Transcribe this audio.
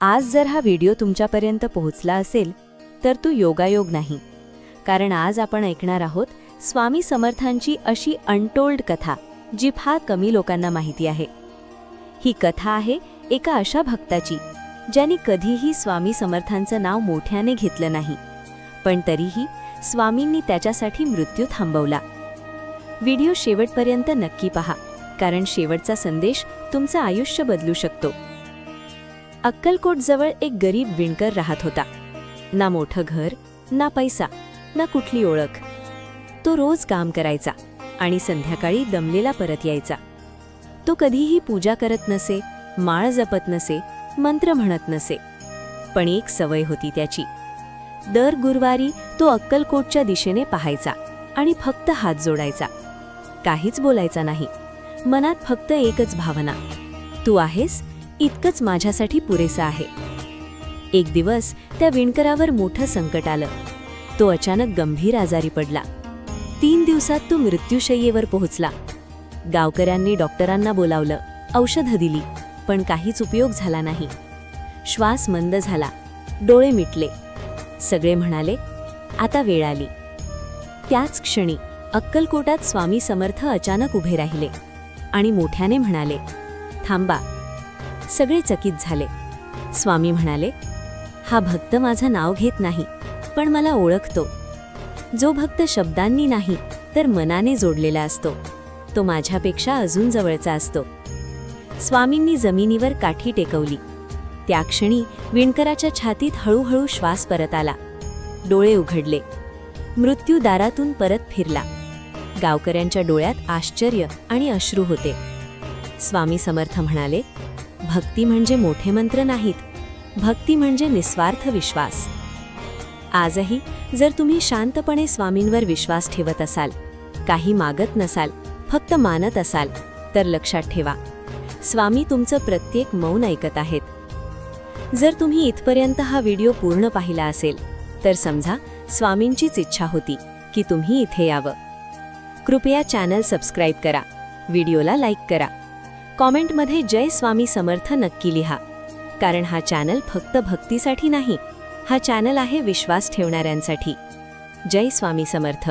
आज जर हा व्हिडिओ तुमच्यापर्यंत पोहोचला असेल तर तू योगायोग नाही. कारण आज आपण ऐकणार आहोत स्वामी समर्थांची अशी अनटोल्ड कथा जी फार कमी लोकांना माहिती आहे. ही कथा आहे एका अशा भक्ताची ज्यांनी कधीही स्वामी समर्थांचं नाव मोठ्याने घेतलं नाही पण तरीही स्वामींनी त्याच्यासाठी मृत्यू थांबवला. व्हिडिओ शेवटपर्यंत नक्की पहा कारण शेवटचा संदेश तुमचं आयुष्य बदलू शकतो. अक्कलकोटजवळ एक गरीब विणकर राहत होता. ना मोठं घर ना पैसा ना कुठली ओळख. तो रोज काम करायचा आणि संध्याकाळी दमलेला परत यायचा. तो कधीही पूजा करत नसे माळ जपत नसे मंत्र म्हणत नसे. पण एक सवय होती त्याची. दर गुरुवारी तो अक्कलकोटच्या दिशेने पाहायचा आणि फक्त हात जोडायचा. काहीच बोलायचा नाही. मनात फक्त एकच भावना. तू आहेस? इतकंच माझ्यासाठी पुरेसं आहे. एक दिवस त्या विणकरावर मोठं संकट आलं. तो अचानक गंभीर आजारी पडला. तीन दिवसात तो मृत्यूशय्येवर पोहोचला. गावकऱ्यांनी डॉक्टरांना बोलावलं औषधं दिली पण काहीच उपयोग झाला नाही. श्वास मंद झाला. डोळे मिटले. सगळे म्हणाले आता वेळ आली. त्याच क्षणी अक्कलकोटात स्वामी समर्थ अचानक उभे राहिले आणि मोठ्याने म्हणाले थांबा सगळे चकित झाले. स्वामी म्हणाले हा भक्त माझं नाव घेत नाही पण मला ओळखतो. जो भक्त शब्दांनी नाही तर मनाने जोडलेला असतो. तो माझ्यापेक्षा अजून जवळचा असतो. स्वामींनी जमिनीवर काठी टेकवली. त्या क्षणी विणकराच्या छातीत हळूहळू श्वास परत आला. डोळे उघडले. मृत्यू दारातून परत फिरला. गावकऱ्यांच्या डोळ्यात आश्चर्य आणि अश्रू होते. स्वामी समर्थ म्हणाले भक्ती म्हणजे मोठे मंत्र नाहीत. भक्ती म्हणजे निस्वार्थ विश्वास. आजही जर तुम्ही शांतपणे स्वामींवर विश्वास ठेवत असाल काही मागत नसाल फक्त मानत असाल तर लक्षात ठेवा. स्वामी तुमचं प्रत्येक मौन ऐकत आहेत. जर तुम्ही इथपर्यंत हा व्हिडिओ पूर्ण पाहिला असेल तर समजा स्वामींचीच इच्छा होती की तुम्ही इथे यावं. कृपया चॅनल सबस्क्राईब करा. व्हिडिओला लाईक करा. कॉमेंटमध्ये जय स्वामी समर्थ नक्की लिहा. कारण हा चॅनल फक्त भक्तीसाठी नाही हा चॅनल आहे विश्वास ठेवणाऱ्यांसाठी. जय स्वामी समर्थ.